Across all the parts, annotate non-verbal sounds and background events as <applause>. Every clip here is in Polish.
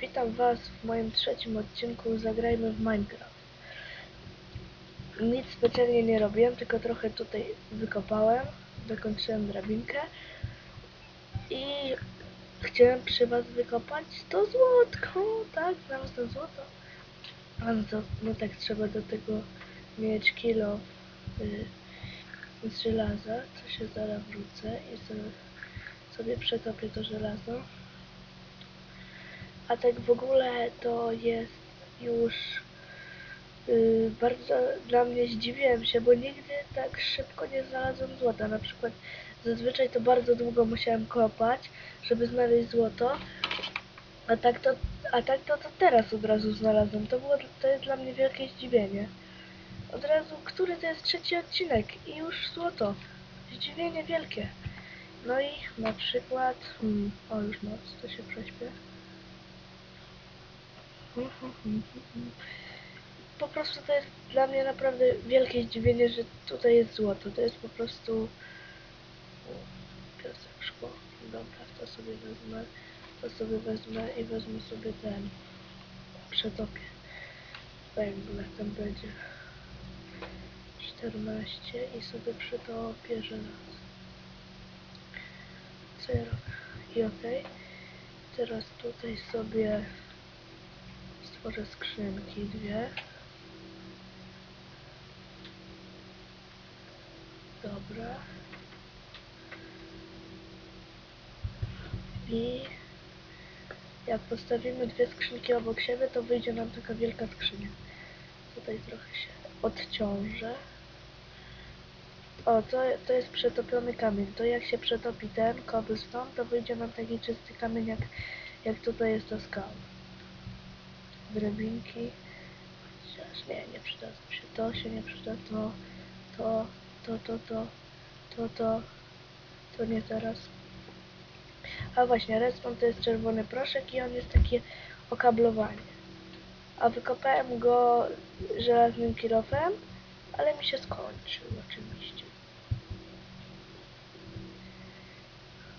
Witam Was w moim trzecim odcinku Zagrajmy w Minecraft. Nic specjalnie nie robiłem, tylko trochę tutaj wykopałem, dokończyłem drabinkę i chciałem przy Was wykopać to złotko, tak, znalazłem złoto. A no to, no tak trzeba do tego mieć kilo y, z żelaza, to się zaraz wrócę i sobie, sobie przetopię to żelazo. A tak w ogóle to jest już yy, bardzo dla mnie zdziwiłem się, bo nigdy tak szybko nie znalazłem złota. Na przykład zazwyczaj to bardzo długo musiałem kopać, żeby znaleźć złoto. A tak to, a tak to, to teraz od razu znalazłem. To było to jest dla mnie wielkie zdziwienie. Od razu, który to jest trzeci odcinek i już złoto. Zdziwienie wielkie. No i na przykład, hmm, o już noc, to się prześpię. Po prostu to jest dla mnie naprawdę wielkie zdziwienie, że tutaj jest złoto. To jest po prostu piasek, szkło. Dobra, to sobie wezmę, to sobie wezmę i wezmę sobie ten przetopię węgle, tam będzie 14 i sobie przetopię żelazo. Co ja robię? I okej. Teraz tutaj sobie stworzę skrzynki dwie. Dobra. I jak postawimy dwie skrzynki obok siebie, to wyjdzie nam taka wielka skrzynia. Tutaj trochę się odciążę. O, to, to jest przetopiony kamień. To jak się przetopi ten cobblestone, to wyjdzie nam taki czysty kamień, jak, jak tutaj jest ta skała drabinki. Chociaż nie, nie przydadzą się. To się nie przyda, to, to, to, to, to, to, to, to nie teraz. A właśnie, redstone to jest czerwony proszek i on jest takie okablowanie. A wykopałem go żelaznym kilofem, ale mi się skończył oczywiście.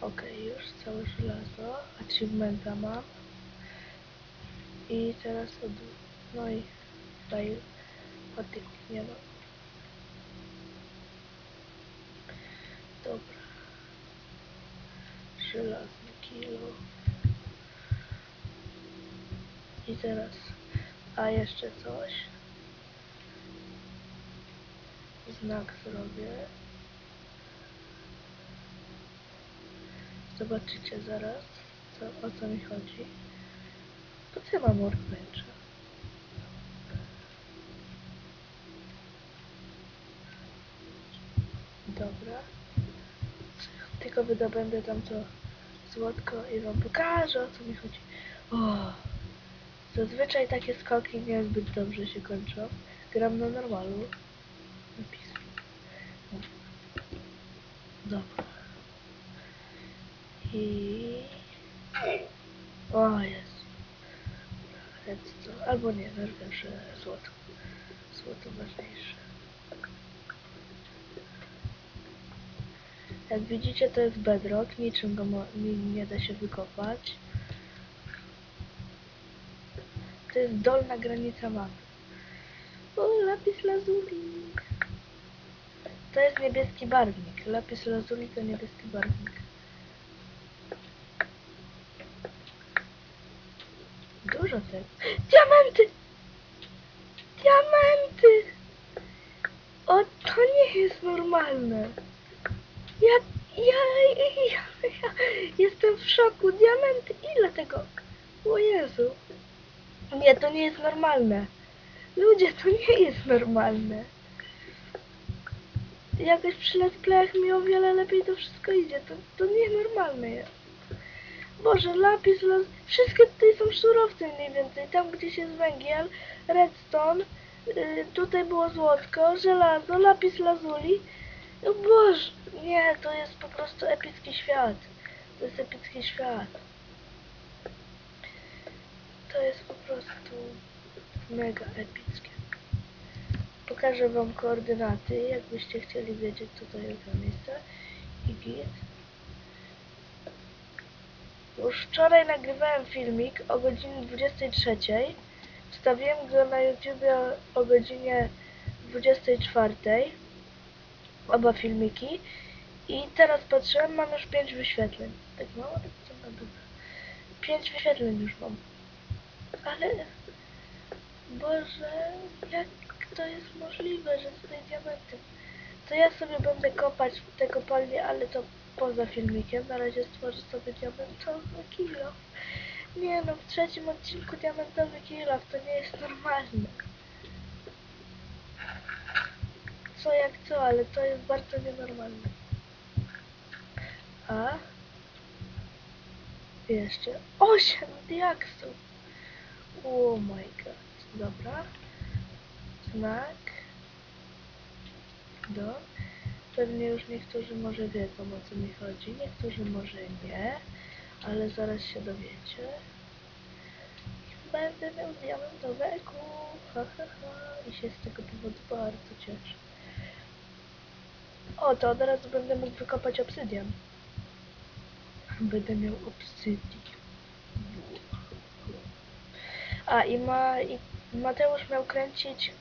Okej, już całe żelazo. Achievementa mam. I teraz od... No i tutaj patyków nie ma. Dobra. Żelazny kilo. I teraz... A jeszcze coś. Znak zrobię. Zobaczycie zaraz, co, o co mi chodzi. Po co ja mam workbencha? Dobra. Tylko wydobędę tam to złotko i wam pokażę o co mi chodzi. O! Zazwyczaj takie skoki niezbyt dobrze się kończą. Gram na normalu. Napis. Dobra. I... O, jest. Albo nie, najlepsze złoto. Złoto ważniejsze. Jak widzicie to jest bedrock, niczym go nie da się wykopać. To jest dolna granica mapy. O, lapis lazuli. To jest niebieski barwnik. Lapis lazuli to niebieski barwnik. Diamenty! Diamenty! O, to nie jest normalne. Ja, ja, ja, ja jestem w szoku. Diamenty, ile tego? O Jezu. Nie, to nie jest normalne. Ludzie, to nie jest normalne. Jakoś przy let's playach mi o wiele lepiej to wszystko idzie. To, to nienormalne jest. Boże, lapis, las... wszystkie tutaj są surowce mniej więcej. Tam gdzieś jest węgiel, redstone, yy, tutaj było złotko, żelazo, lapis lazuli. No Boże, nie, to jest po prostu epicki świat. To jest epicki świat. To jest po prostu mega epickie. Pokażę wam koordynaty, jakbyście chcieli wiedzieć co to jest za miejsce. I git. Już wczoraj nagrywałem filmik o godzinie 23. Wstawiłem go na YouTubie o godzinie 24. Oba filmiki. I teraz patrzyłem, mam już 5 wyświetleń. Tak mało? Tak co na dobre. 5 wyświetleń już mam. Ale... Boże, jak to jest możliwe, że tutaj diamenty? To ja sobie będę kopać te kopalnie, ale to poza filmikiem. Na razie stworzę sobie diamentowy kilo. Nie no, w trzecim odcinku diamentowy kilo, to nie jest normalne. Co jak co, ale to jest bardzo nienormalne. A? Jeszcze 8 diaksów. Oh my god. Dobra. Znak. Do. Pewnie już niektórzy może wiedzą o co mi chodzi, niektórzy może nie, ale zaraz się dowiecie. Będę miał diamentowe eku, ha ha ha, i się z tego powodu bardzo cieszę. O, to od razu będę mógł wykopać obsydian. Będę miał obsydian. A i ma i Mateusz miał kręcić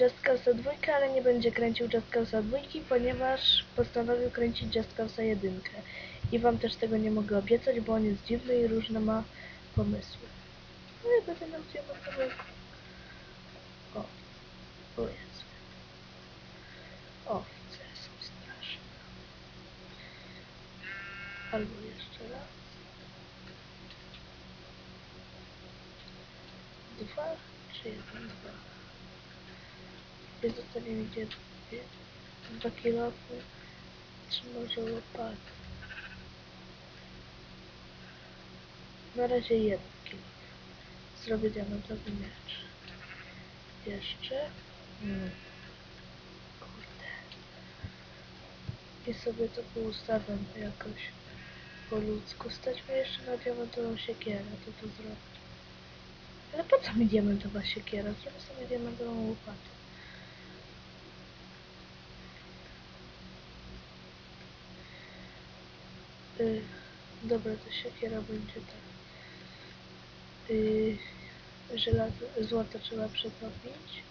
Just Causa 2, ale nie będzie kręcił Just Causa 2, ponieważ postanowił kręcić Just Causa 1. I wam też tego nie mogę obiecać, bo on jest dziwny i różne ma pomysły. No i będę miał diamentowego. O, o Jezu. Owce są straszne. Albo jeszcze raz. Dwa czy jeden? Dwa. Mi gdzie dwie, dwa kilofy, czy może łopaty. Na razie jeden kilof. Zrobię diamentowy miecz. Jeszcze. Mm. Kurde. I sobie to poustawiam jakoś po ludzku. Stać mnie jeszcze na diamentową siekierę, to to zrobię. Ale po co mi diamentowa siekiera? Zrobię sobie diamentową łopatę. Y, dobra, to siekiera będzie tak. Y, żelazo, złoto trzeba przetopić.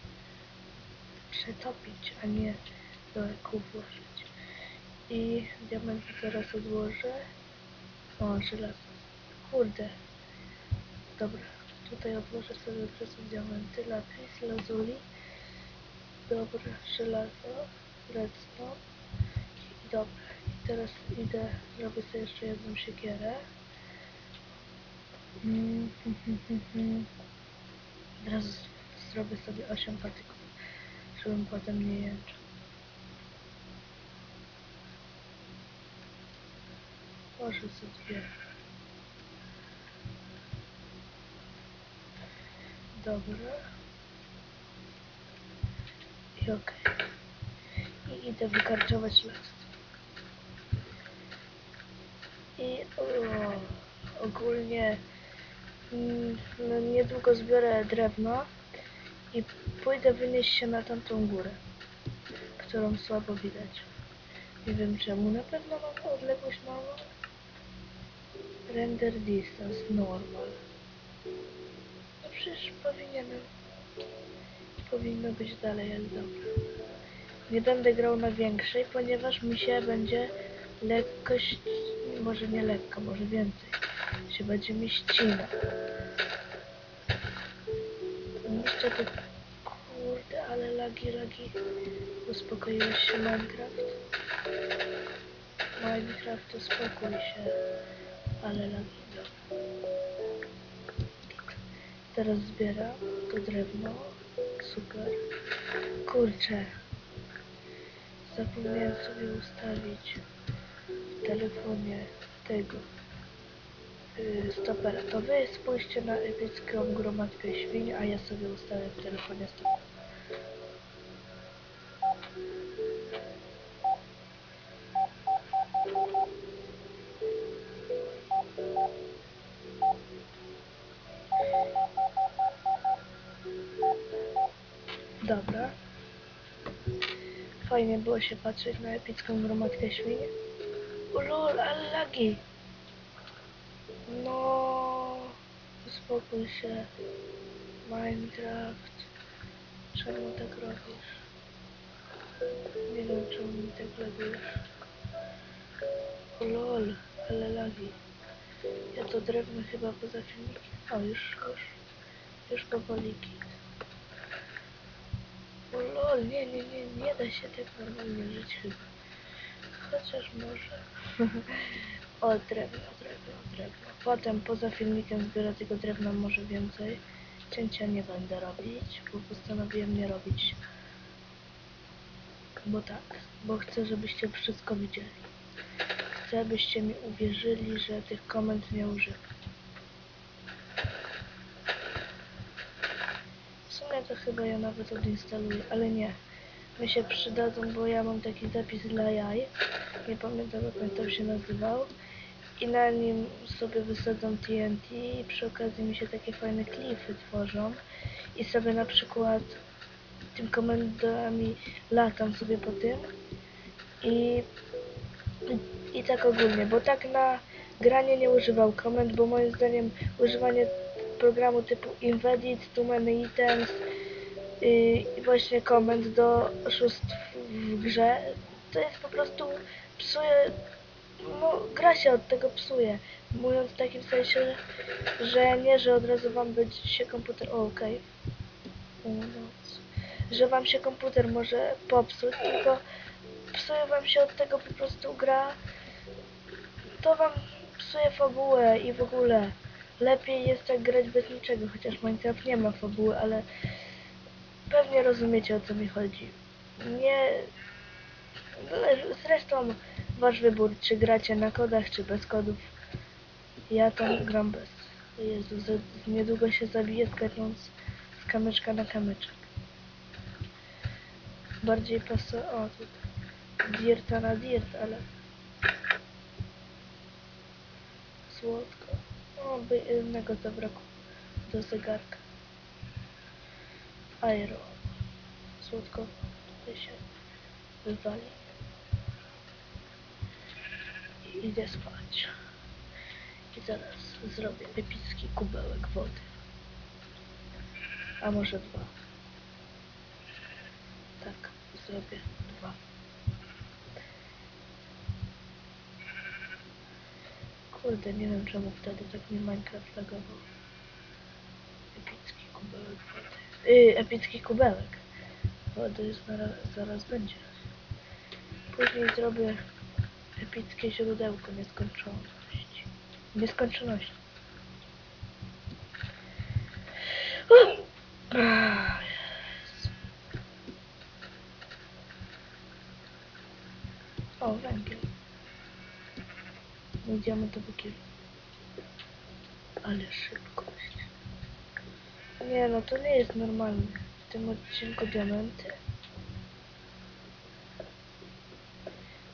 Przetopić, a nie do eku włożyć. I diamenty teraz odłożę. O, żelazo. Kurde. Dobra, tutaj odłożę sobie przez diamenty, lapis, lazuli. Dobra, żelazo, redstone. Dobra, i teraz idę, zrobię sobie jeszcze jedną siekierę. Mm. <laughs> Od razu zrobię sobie 8 patyków, żebym potem nie jęczał. Może sobie dwie. Dobra. I okej. I idę wykarczować las. I o, ogólnie mm, no, niedługo zbiorę drewno i pójdę wynieść się na tamtą górę, którą słabo widać. Nie wiem czemu, na pewno mam odległość małą. Render distance normal. No przecież powinienem. Powinno być dalej, ale dobra. Nie będę grał na większej, ponieważ mi się będzie lekkość, może nie lekko, może więcej, się będzie mi ścina. Jeszcze to, kurde, ale lagi, lagi. Uspokoiłeś się Minecraft? Minecraft, uspokój się, ale lagi, dobra. Teraz zbieram to drewno, cukier. Kurczę, zapomniałem sobie ustawić telefonie tego yy, stopera. To wy spójrzcie na epicką gromadkę świń, a ja sobie ustawię w telefonie stopera. Dobra. Fajnie było się patrzeć na epicką gromadkę świń. O lol, ale lagi. Uspokój się. Minecraft. Czemu tak robisz? Nie wiem czemu mi tak lagujesz. O lol, ale lagi. Ja to drewno chyba poza filmikiem. O już, już. Już powoli git. O lol, nie, nie, nie, nie da się tak normalnie żyć chyba. Chociaż może. o, drewno, drewno, drewno. Potem poza filmikiem zbiorę tego drewna może więcej. Cięcia nie będę robić, bo postanowiłem nie robić. Bo tak, bo chcę, żebyście wszystko widzieli. Chcę, abyście mi uwierzyli, że tych komend nie używam. W sumie to chyba ja nawet odinstaluję, ale nie. Mi się przydadzą, bo ja mam taki zapis dla jaj. Nie pamiętam jak on tam się nazywał. I na nim sobie wysadzam TNT i przy okazji mi się takie fajne klify tworzą. I sobie na przykład tym komendami latam sobie po tym. I, i, i tak ogólnie, bo tak na granie nie używał komend, bo moim zdaniem używanie programu typu Invedit, Too Many Items i właśnie komend do oszustw w grze, to jest po prostu psuje, no gra się od tego psuje. Mówiąc w takim sensie, że nie, że od razu wam będzie się komputer, o okej, Północ. że wam się komputer może popsuć, tylko psuje wam się od tego po prostu gra, to wam psuje fabułę i w ogóle. Lepiej jest tak grać bez niczego, chociaż Minecraft nie ma fabuły, ale pewnie rozumiecie o co mi chodzi. Nie... Zresztą wasz wybór, czy gracie na kodach, czy bez kodów. Ja tam gram bez. Jezu, za, niedługo się zabiję skacząc z kamyczka na kamyczek. Bardziej pasuje... O, tutaj. Dirta na dirt, ale... Słodko. O, by innego zabrakło do zegarka. Aero. Słodko tutaj się wywali. I idę spać. I zaraz zrobię epicki kubełek wody. A może dwa. Tak, zrobię dwa. Kurde, nie wiem czemu wtedy tak mi Minecraft lagował. Epicki kubełek wody. Yy, epicki kubełek. Wody zaraz, zaraz będzie. Później zrobię epickie źródełko nieskończoności. Nieskończoności. O, węgiel. Mój diamentowy kill. Ale szybkość. Nie no, to nie jest normalne. W tym odcinku diamenty.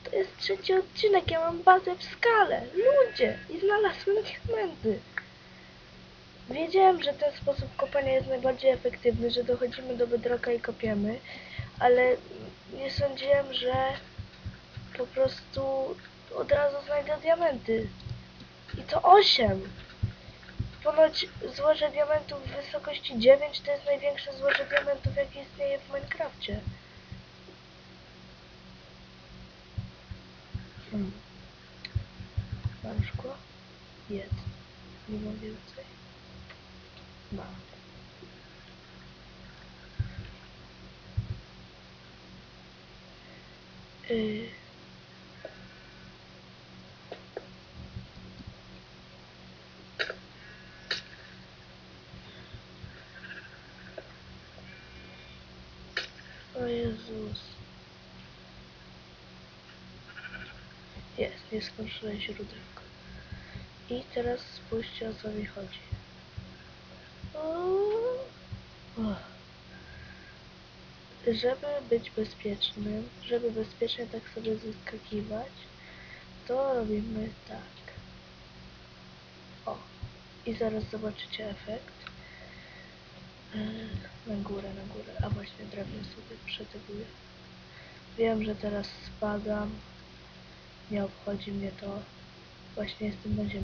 To jest trzeci odcinek, ja mam bazę w skale. Ludzie! I znalazłem diamenty. Wiedziałem, że ten sposób kopania jest najbardziej efektywny, że dochodzimy do bedroka i kopiemy, ale nie sądziłem, że po prostu od razu znajdę diamenty. I to 8. Ponoć złoże diamentów w wysokości 9 to jest największe złoże diamentów, jakie istnieje w Minecrafcie. Hmm. Mam szkło? Nie mam więcej. Mam. Yy. O Jezus. Jest, nieskończone źródełko. I teraz spójrzcie o co mi chodzi. Żeby być bezpiecznym, żeby bezpiecznie tak sobie zeskakiwać, to robimy tak. O. I zaraz zobaczycie efekt. Yy, Na górę, na górę. A właśnie drewno sobie przeteguję. Wiem, że teraz spadam. Nie obchodzi mnie to. Właśnie jestem na ziemi.